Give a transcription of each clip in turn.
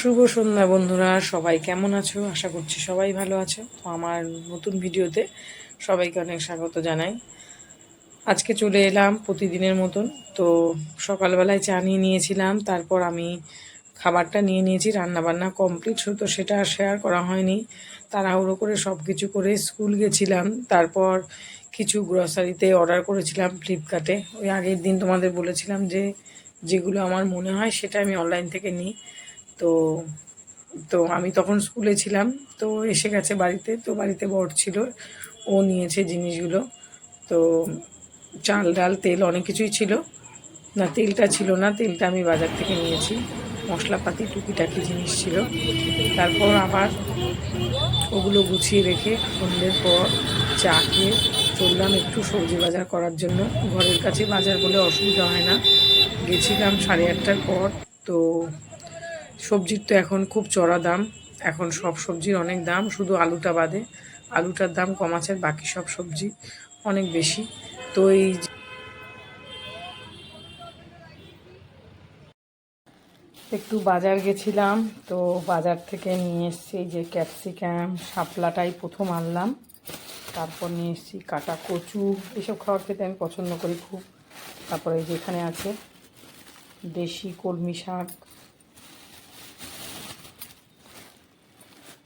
শুভ সন্ধ্যা, বন্ধুরা। সবাই কেমন আছো? আশা করছি সবাই ভালো আছো। তো আমার নতুন ভিডিওতে সবাইকে অনেক স্বাগত জানাই। আজকে চলে এলাম প্রতিদিনের মতন। তো সকালবেলায় চা নিয়ে নিয়েছিলাম, তারপর আমি খাবারটা নিয়ে নিয়েছি, রান্নাবান্না কমপ্লিট। তো সেটা শেয়ার করা হয়নি। তাড়াহুড়ো করে সব কিছু করে স্কুল গেছিলাম। তারপর কিছু গ্রসারিতে অর্ডার করেছিলাম ফ্লিপকার্টে। ওই আগের দিন তোমাদের বলেছিলাম যে, যেগুলো আমার মনে হয় সেটা আমি অনলাইন থেকে নিই। তো তো আমি তখন স্কুলে ছিলাম, তো এসে গেছে বাড়িতে, তো বাড়িতে বর ছিল, ও নিয়েছে জিনিসগুলো, তো চাল, ডাল, তেল অনেক কিছুই ছিল। না, তেলটা ছিল না, তেলটা আমি বাজার থেকে নিয়েছি, মশলাপাতি, টুকিটাকি জিনিস ছিল। তারপর আবার ওগুলো গুছিয়ে রেখে সন্ধ্যের পর চা খেয়ে চললাম একটু সবজি বাজার করার জন্য। ঘরের কাছে বাজার বলে অসুবিধা হয় না। গেছিলাম সাড়ে আটটার পর, তো সবজির তো এখন খুব চড়া দাম। এখন সব সবজির অনেক দাম, শুধু আলুটা বাদে। আলুটার দাম কম আছে, বাকি সব সবজি অনেক বেশি। তো এই একটু বাজার গেছিলাম, তো বাজার থেকে নিয়ে এসছি যে ক্যাপসিকাম, শাপলাটাই প্রথম আনলাম। তারপর নিয়ে এসছি কাটা কচু, এসব খাবার খেতে আমি পছন্দ করি খুব। তারপরে যেখানে আছে দেশি কলমি শাক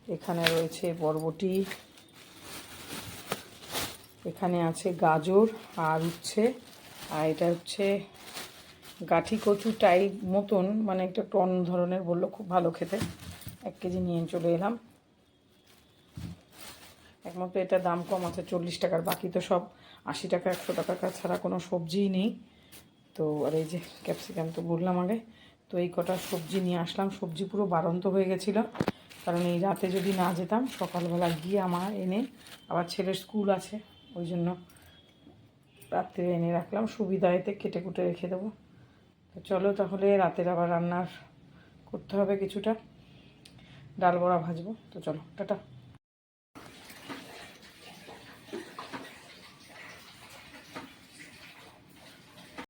এখানে রয়েছে বরবটি, এখানে আছে গাজর, আর হচ্ছে, আর এটা হচ্ছে গাঠি কচু টাইপ মতন মানে একটা টন ধরনের বলল, খুব ভালো খেতে। এক কেজি নিয়ে চলে এলাম। একমাত্র এটা দাম কম আছে, চল্লিশ টাকার, বাকি তো সব আশি টাকা, একশো টাকা ছাড়া কোনো সবজিই নেই। তো আর এই যে ক্যাপসিকাম তো বললাম আগে তো এই কটা সবজি নিয়ে আসলাম। সবজি পুরো বাড়ন্ত হয়ে গেছিল। কারণ এই রাতে যদি না যেতাম, সকালবেলা গিয়ে আমার এনে আবার ছেলের স্কুল আছে, ওই জন্য রাত্রে এনে রাখলাম। সুবিধা এতে কেটে কুটে রেখে দেবো। তো চলো তাহলে রাতের আবার রান্নার করতে হবে কিছুটা। ডাল বড়া ভাজবো। তো চলো, টাটা।